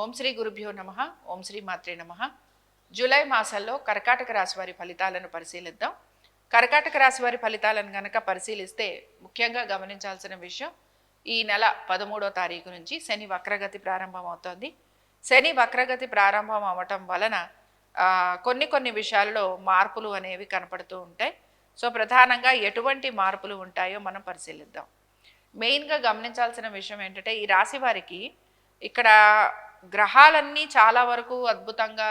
ఓం శ్రీ గురుభ్యో నమ ఓం శ్రీ మాత్రే నమ. జూలై మాసంలో కర్కాటక రాశి వారి ఫలితాలను పరిశీలిద్దాం. కర్కాటక రాశి వారి ఫలితాలను గనక పరిశీలిస్తే ముఖ్యంగా గమనించాల్సిన విషయం ఈ నెల పదమూడో తారీఖు నుంచి శని వక్రగతి ప్రారంభం అవుతోంది. శని వక్రగతి ప్రారంభం అవ్వటం వలన కొన్ని కొన్ని విషయాల్లో మార్పులు అనేవి కనపడుతూ ఉంటాయి. సో ప్రధానంగా ఎటువంటి మార్పులు ఉంటాయో మనం పరిశీలిద్దాం. మెయిన్గా గమనించాల్సిన విషయం ఏంటంటే ఈ రాశి వారికి ఇక్కడ గ్రహాలన్నీ చాలా వరకు అద్భుతంగా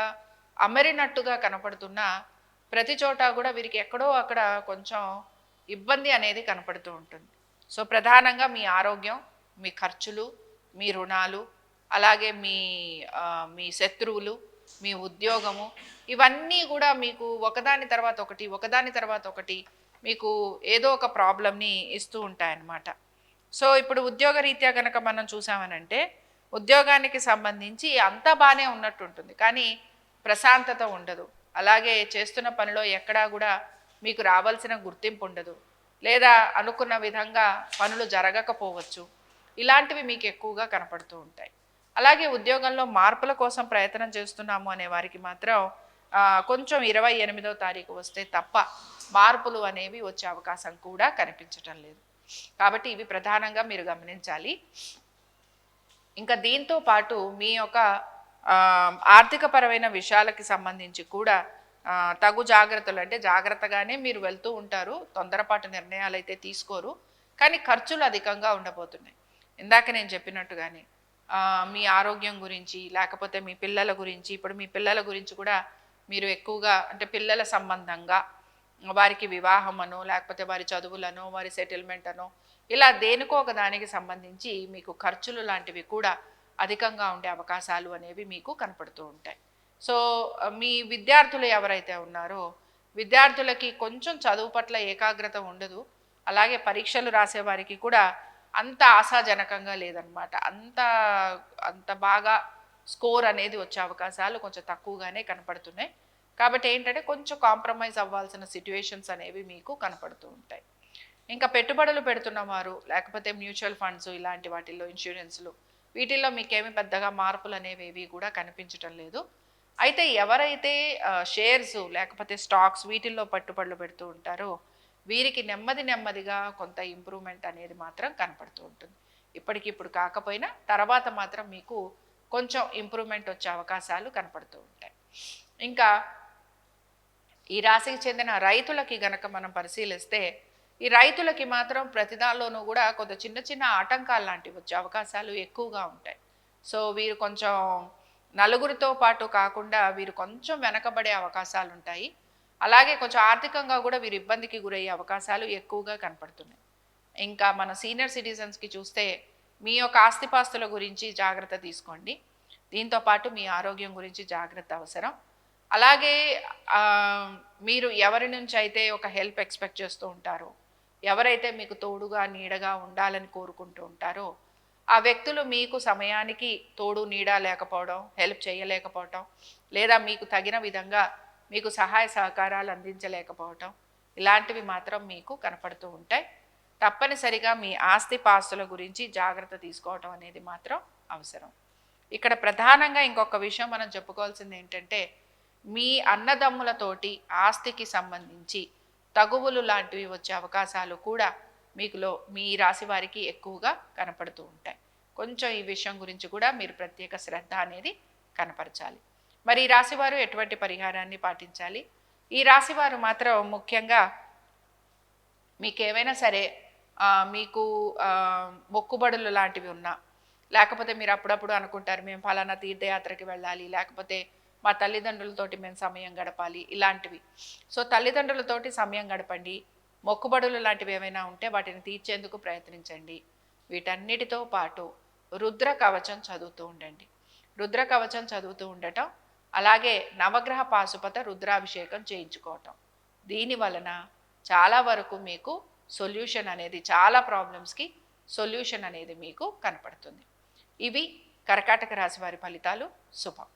అమరినట్టుగా కనపడుతున్నా ప్రతి చోట కూడా వీరికి ఎక్కడో అక్కడ కొంచెం ఇబ్బంది అనేది కనపడుతూ ఉంటుంది. సో ప్రధానంగా మీ ఆరోగ్యం మీ ఖర్చులు మీ రుణాలు అలాగే మీ మీ శత్రువులు మీ ఉద్యోగము ఇవన్నీ కూడా మీకు ఒకదాని తర్వాత ఒకటి ఒకదాని తర్వాత ఒకటి మీకు ఏదో ఒక ప్రాబ్లమ్ని ఇస్తూ ఉంటాయన్నమాట. సో ఇప్పుడు ఉద్యోగ రీత్యా కనుక మనం చూసామనంటే ఉద్యోగానికి సంబంధించి అంతా బాగానే ఉన్నట్టు ఉంటుంది కానీ ప్రశాంతత ఉండదు. అలాగే చేస్తున్న పనిలో ఎక్కడా కూడా మీకు రావాల్సిన గుర్తింపు ఉండదు. లేదా అనుకున్న విధంగా పనులు జరగకపోవచ్చు. ఇలాంటివి మీకు ఎక్కువగా కనపడుతూ ఉంటాయి. అలాగే ఉద్యోగంలో మార్పుల కోసం ప్రయత్నం చేస్తున్నాము అనే వారికి మాత్రం కొంచెం ఇరవై ఎనిమిదో తారీఖు వస్తే తప్ప మార్పులు అనేవి వచ్చే అవకాశం కూడా కనిపించటం లేదు. కాబట్టి ఇవి ప్రధానంగా మీరు గమనించాలి. ఇంకా దీంతో పాటు మీ యొక్క ఆర్థికపరమైన విషయాలకి సంబంధించి కూడా తగు జాగ్రత్తలు అంటే జాగ్రత్తగానే మీరు వెళ్తూ ఉంటారు తొందరపాటు నిర్ణయాలు అయితే తీసుకోరు కానీ ఖర్చులు అధికంగా ఉండబోతున్నాయి. ఇందాక నేను చెప్పినట్టుగానే మీ ఆరోగ్యం గురించి లేకపోతే మీ పిల్లల గురించి ఇప్పుడు మీ పిల్లల గురించి కూడా మీరు ఎక్కువగా అంటే పిల్లల సంబంధంగా వారికి వివాహమనో లేకపోతే వారి చదువులను వారి సెటిల్మెంట్ అనో ఇలా దేనికో ఒక దానికి సంబంధించి మీకు ఖర్చులు లాంటివి కూడా అధికంగా ఉండే అవకాశాలు అనేవి మీకు కనపడుతూ ఉంటాయి. సో మీ విద్యార్థులు ఎవరైతే ఉన్నారో విద్యార్థులకి కొంచెం చదువు పట్ల ఏకాగ్రత ఉండదు. అలాగే పరీక్షలు రాసేవారికి కూడా అంత ఆశాజనకంగా లేదనమాట అంత అంత బాగా స్కోర్ అనేది వచ్చే అవకాశాలు కొంచెం తక్కువగానే కనపడుతున్నాయి. కాబట్టి ఏంటంటే కొంచెం కాంప్రమైజ్ అవ్వాల్సిన సిట్యుయేషన్స్ అనేవి మీకు కనపడుతూ ఉంటాయి. ఇంకా పెట్టుబడులు పెడుతున్న వారు లేకపోతే మ్యూచువల్ ఫండ్స్ ఇలాంటి వాటిల్లో ఇన్సూరెన్స్లు వీటిల్లో మీకేమి పెద్దగా మార్పులు అనేవి ఏవి కూడా కనిపించటం లేదు. అయితే ఎవరైతే షేర్స్ లేకపోతే స్టాక్స్ వీటిల్లో పట్టుబడులు పెడుతూ ఉంటారో వీరికి నెమ్మది నెమ్మదిగా కొంత ఇంప్రూవ్మెంట్ అనేది మాత్రం కనపడుతూ ఉంటుంది. ఇప్పటికిప్పుడు కాకపోయినా తర్వాత మాత్రం మీకు కొంచెం ఇంప్రూవ్మెంట్ వచ్చే అవకాశాలు కనపడుతూ ఉంటాయి. ఇంకా ఈ రాశికి చెందిన రైతులకి గనక మనం పరిశీలిస్తే ఈ రైతులకి మాత్రం ప్రతిదానిలోనూ కూడా కొంత చిన్న చిన్న ఆటంకాలు లాంటివి వచ్చే అవకాశాలు ఎక్కువగా ఉంటాయి. సో వీరు కొంచెం నలుగురితో పాటు కాకుండా వీరు కొంచెం వెనకబడే అవకాశాలు ఉంటాయి. అలాగే కొంచెం ఆర్థికంగా కూడా వీరు ఇబ్బందికి గురయ్యే అవకాశాలు ఎక్కువగా కనపడుతున్నాయి. ఇంకా మన సీనియర్ సిటిజన్స్కి చూస్తే మీ యొక్క ఆస్తిపాస్తుల గురించి జాగ్రత్త తీసుకోండి. దీంతో పాటు మీ ఆరోగ్యం గురించి జాగ్రత్త అవసరం. అలాగే మీరు ఎవరి నుంచి అయితే ఒక హెల్ప్ ఎక్స్పెక్ట్ చేస్తూ ఉంటారో ఎవరైతే మీకు తోడుగా నీడగా ఉండాలని కోరుకుంటూ ఉంటారో ఆ వ్యక్తులు మీకు సమయానికి తోడు నీడ లేకపోవడం హెల్ప్ చేయలేకపోవటం లేదా మీకు తగిన విధంగా మీకు సహాయ సహకారాలు అందించలేకపోవటం ఇలాంటివి మాత్రం మీకు కనపడుతూ ఉంటాయి. తప్పనిసరిగా మీ ఆస్తి పాస్తుల గురించి జాగ్రత్త తీసుకోవటం అనేది మాత్రం అవసరం. ఇక్కడ ప్రధానంగా ఇంకొక విషయం మనం చెప్పుకోవాల్సింది ఏంటంటే మీ అన్నదమ్ములతోటి ఆస్తికి సంబంధించి తగువులు లాంటివి వచ్చే అవకాశాలు కూడా మీకులో మీ రాశి వారికి ఎక్కువగా కనపడుతూ ఉంటాయి. కొంచెం ఈ విషయం గురించి కూడా మీరు ప్రత్యేక శ్రద్ధ అనేది కనపరచాలి. మరి ఈ రాశివారు ఎటువంటి పరిహారాన్ని పాటించాలి? ఈ రాశివారు మాత్రం ముఖ్యంగా మీకు సరే మీకు మొక్కుబడులు లాంటివి ఉన్నా లేకపోతే మీరు అప్పుడప్పుడు అనుకుంటారు మేము ఫలానా తీర్థయాత్రకి వెళ్ళాలి లేకపోతే మా తల్లిదండ్రులతోటి మేము సమయం గడపాలి ఇలాంటివి. సో తల్లిదండ్రులతోటి సమయం గడపండి. మొక్కుబడులు లాంటివి ఏమైనా ఉంటే వాటిని తీర్చేందుకు ప్రయత్నించండి. వీటన్నిటితో పాటు రుద్ర కవచం చదువుతూ ఉండండి. రుద్ర కవచం చదువుతూ ఉండటం అలాగే నవగ్రహ పాశుపత రుద్రాభిషేకం చేయించుకోవటం. దీని వలన చాలా వరకు మీకు సొల్యూషన్ అనేది చాలా ప్రాబ్లమ్స్కి సొల్యూషన్ అనేది మీకు కనపడుతుంది. ఇవి కర్కాటక రాశి వారి ఫలితాలు. శుభం.